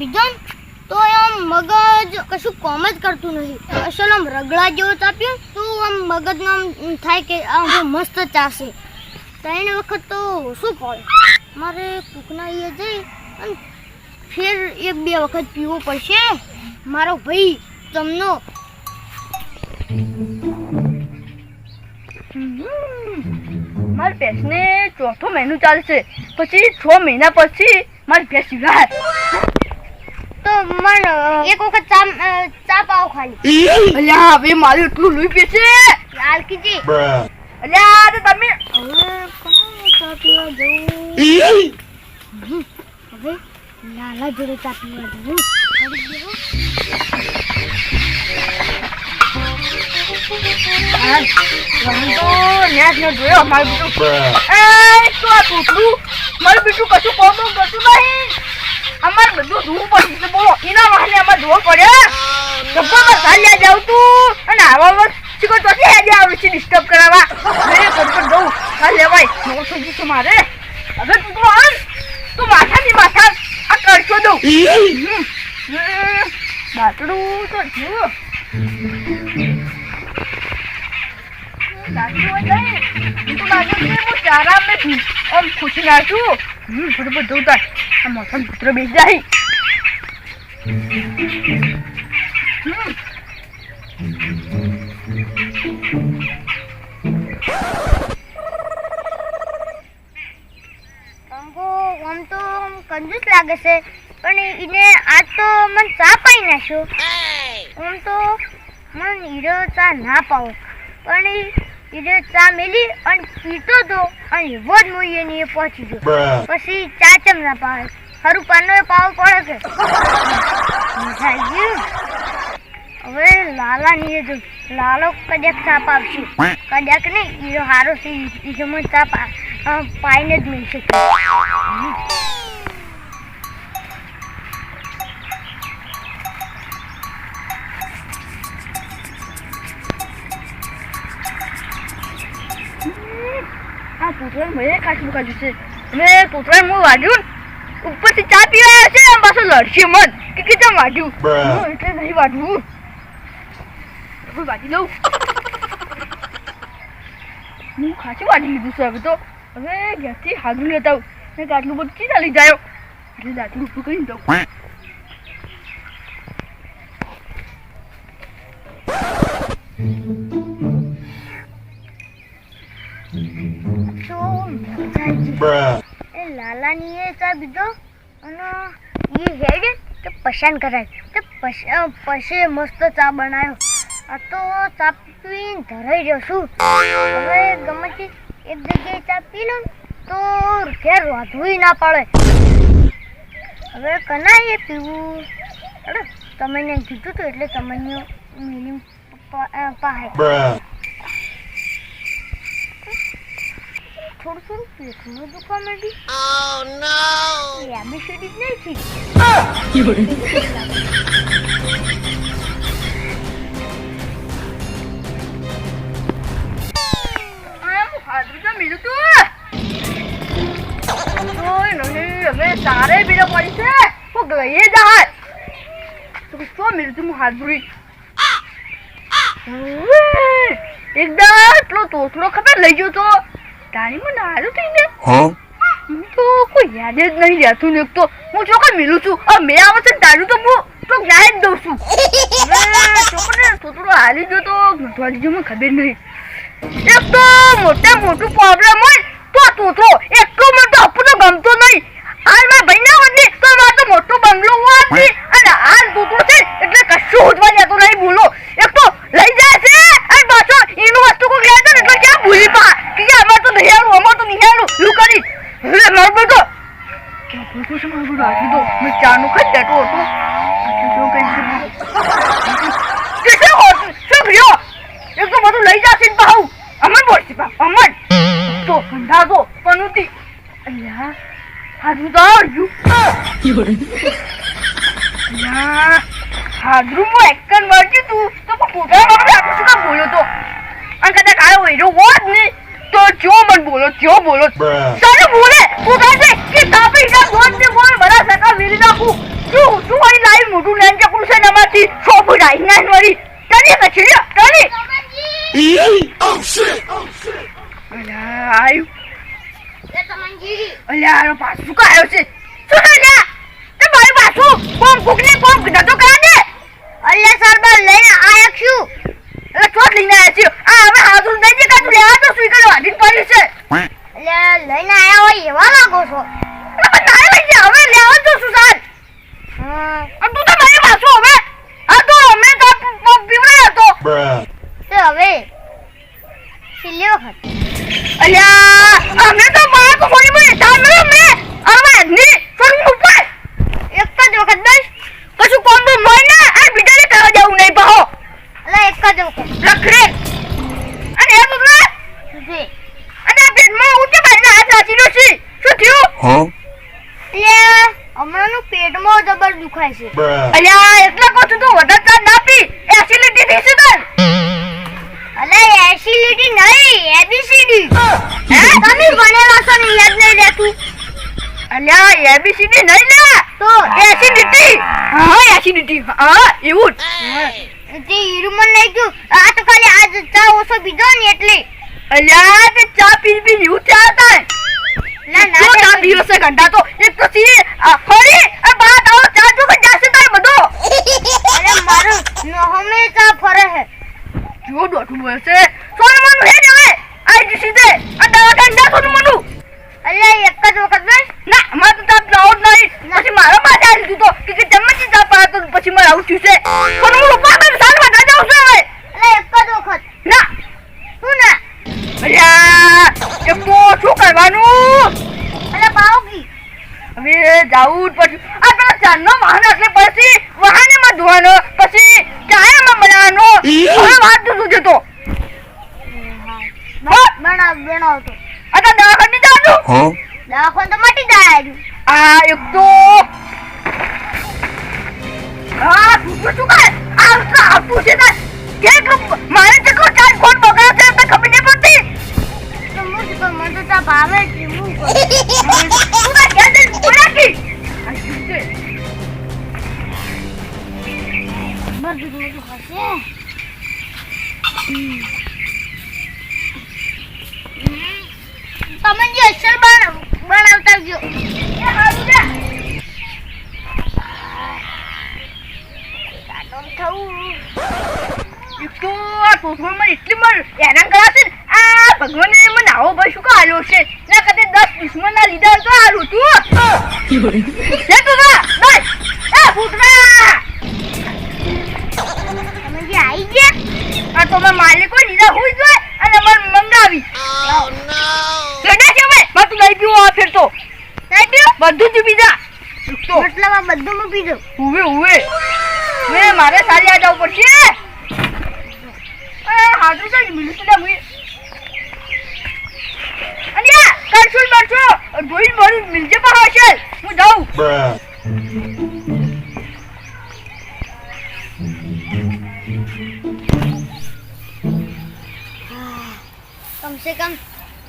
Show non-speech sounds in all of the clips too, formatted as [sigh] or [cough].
પીધો તો આમ મગજ કશું કોમ જ કરતું નથી અસલ આમ રગડા જેવો ચાપ્યું, તો આમ મગજનો આમ થાય કે આમ મસ્ત ચાશે. ત્રણ વખત તો શું પડે મારે કૂકના એ જઈ અને ફેર એક બે વખત પીવો પડશે. મારો ભાઈ, તમનો મારી ભેંસને ચોથો મહિનો ચાલશે. પછી છ મહિના પછી મારી ભેંસ વિવાહ મન એક વખત ચા ચા પાવ ખાલી. અલ્યા હવે મારે એટલું લોહી પીશે લાલકીજી. Bruh. અલ્યા તો તમે હવે ચા પીવા જવું? હવે લાલા જોડે ચા પીવા મારું બીજું કશું કોમ કરતું નહીં. અમારે બધું ધૂળ પડ્યું તો બોલો એના વાહને અમારે ધોવા પડ્યા ગબ્બામાં ચાલ્યા જાવ તું અને આવા વખત ચીકો ચોથી આજે આવે છે ડિસ્ટર્બ કરાવવા. મેં ગડબડ દઉં હા લેવાય. નવ થઈ છે મારે? હવે તું તો આમ. તું માથાની માથા આ કરશો દઉં. દાંતડું તો જુઓ દાંતડું તો લાગે છે હું ચારા મેં આમ ખુશી નાખું. હમ ફટફટ જવું તાર આ મોસમ પુત્ર બેસી જાય. આમ તો કંજૂસ લાગે છે પણ એને આજ તો મને ચા પાઈ નાખ્યો. આમ તો મને હીરો ચા ના પાવો પણ ઈ ચા મેલી અને પીતો તો અને એવો જ હું ને એ પહોંચી ગયો. પછી ચા ચમ ના પાવે ખરું પાનો એ પાવો પડે કે? હવે લાલા ની જો લાલો કદાચ સાપ આવશે. કદાચ નહીં એ હારો છે બીજો મને ચા પાઈને જ મળશે આ તોતરાને મેં કાચું કાઢ્યું છે. અને તોતરાને હું વાગ્યું ઉપરથી ચા પીવા આવ્યો છે આમ પાછો લડશે મન. કે કે ચમ વાગ્યું એટલે નહીં વાગવું. હું વાગી લઉં. હું ખાચું વાગી લીધું છે હવે તો. હવે ઘેરથી હાગું લેતા મેં આટલું બધું ચી ચાલી જાય. એટલે દાંતલું ઊભું કરી દઉં. એ એ ચા પીધો અને એ હેડે તો પસંદ કરાય. તો પછી મસ્ત ચા બનાવ્યો આ તો ચા પીને ધરાઈ રહ્યો છું. હવે ગમે તે એક જગ્યાએ ચા પી લઉં તો ઘેર વાંધવું ના પડે. હવે કના એ પીવું. અરે, તમે કીધું હતું એટલે તમને મિલી પાહે થોડું થોડું દુખવા માંડી? એ જ નહીં થઈ તો મિલું તું. ઓય નહીં હવે તારે બીજો પડી છે. હું ગઈએ જાય તો શું મિલું તું હાજરી એકદમ એટલો તોતડો ખબર લઈ ગયો તો. તારી મને હારું Huh? હું? તો કોઈ યાદ જ નહીં રહેતું ને તો. હું ચોકન મિલું છું. આ મેં આવે છે ને તારું તો હું તો યાદ જ દઉં છું. હવે ચોકને તોતડો હાલી ગયો તો ગંઠવાડી જો મને ખબર નહીં. એક તો મોટા મોટું પ્રોબ્લેમ હોય તો તોતરો એટલો મોટો આપણને ગમતો નહીં. હાલ મારા ભાઈના વડે તો મારો તો મોટો તો તો પનુતી અલ્યા હાજરું તો આવડ્યું અલ્યા હાજરું હું એકન મળ્યું તું તો પોતાના બાપને આટલું શું કામ બોલ્યો તો? અને કદાચ આયો હીરો હોત ને તો જો મન બોલો જો બોલો. સારું બોલે તું છે કે તાપી જા ગોળ ને ગોળ બડા સકા વેરી નાખું? શું શું વળી લાવી મોટું લેન ચકડું છે ને એમાંથી સો નાઈ આઈ નાઈન વળી ચાલી કે છે Oh shit! આયુ તમનજી. અલ્યા આનો પાછું શું કાયો છે? શું લ્યા તે મારી પાછું કોમ કુકને કોમ નતો કરા દે અલ્યા સરબા લઈને આયા છું. એટલે ચોટ લઈને આવ્યા છે આ હવે હાથું નહીં દે કાતું લેવા તો ગયો આધીન પડી છે. અલ્યા લઈને આયા હોય એવા લાગો છો? તારે જા હવે લેવા તો આ તું તો મારી પાછું થયું અલ્યા હમણાંનું પેટમાં જબર દુખાય છે. અલ્યા એટલા કહું તો વધારે ચા ના પી એસિડિટી થઈ છે તન અલ્યા એસિડિટી નહીં એબીસીડી હે. તમે ભણેલા છો ને યાદ નહીં રહેતું. અલ્યા એબીસીડી નહીં લે? તો એસિડિટી હા એસિડિટી હા એવું તે હીરુમન નહીં ગયું. આ તો ખાલી આજ ચા ઓછો પીધો ને એટલે. અલ્યા તે ચા પી પી એવું થયા. હતા ના ના છે ઘંટા તો એક તો સી ફરી આ બાત આવો ચા જો કે જાશે તાર બધો અરે મારો નો હંમેશા ફરે હે જો દોઠું બોલશે સોન મન હે હવે આઈ જી સીધે આ દવાખાને જા સોન મનુ અલ્યા એક જ વખત બસ ના અમાર તો તાપ લાવો જ નહીં પછી મારો માથે આવી દીધું તો કે કે જમવા ચા પાતો પછી મારે આવું થયું છે સોન મન ઉપર કર સાલમાં જાઉં છું હવે અલ્યા એક જ વખત ના શું ના અલ્યા એ તો શું કરવાનું અલ્યા બાવકી હવે જાવું જ પછી. આ પેલા ચાંદનો વાહન એટલે પછી વાહનમાં ધોવાનો પછી ચાયામાં બનાવવાનો. હવે વાત તો તો? બનાવ બનાવ તો આ તો દવાખાને દવાખાન તો મટી જાય આ એક તો આ તું શું કરે? આ તો છે ને. કે મારે જેટલો ચાર્જ ફોન બગાડ્યો છે તો ખબર નહીં પડતી. તો હું [laughs] શું મને તો ભાવે હું તું એટલી મને હેરાન કરાશે ને આ ભગવાને મને આવો ભાઈ શું કા છે ના કદે દસ દુશ્મનના લીધા તો હારું ના આવી ગયા આ તો મેં માલિકો લીધા હોય અને મને મંગાવી લેડા છે હવે માં તું લઈ આ ફેર તો નહીં પીવું? બધું જ બીજા મતલબ આ બધું મૂકી દઉં ઉવે ઉવે મે મારે સારી આ જવું પડશે? એ હાજુ છે મિલું તો મુઈ અલ્યા કરશું કરશું. ધોઈ ભરી મિલજે પાછો છે હું જાઉં. કમસે કમ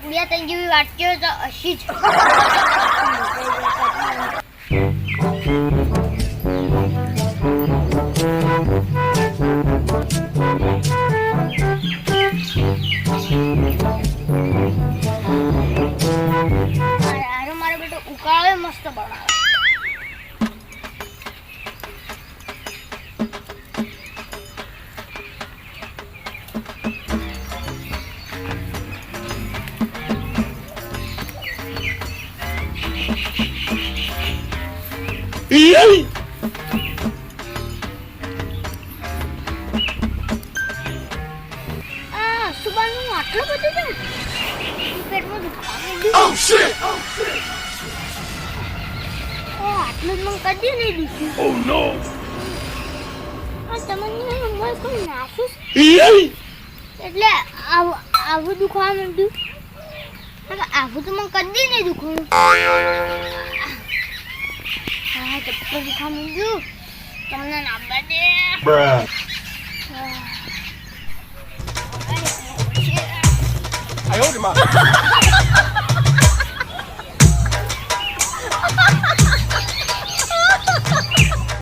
બે ત્રણ જેવી વાટકીઓ તો હશી જ. [laughs] પેટમાં દુખાવા Oh shit! ઓ આટલું મને કદી નહીં દુખ્યું Oh તમને મને કોઈ નાસુસ એટલે આવું દુખવા માંડ્યું આવું તો મને કદી નહીં દુખવાનું હા ચપ્પલ દુખવા માંડ્યું તમને ના દે Bruh. અરે, I owed him up.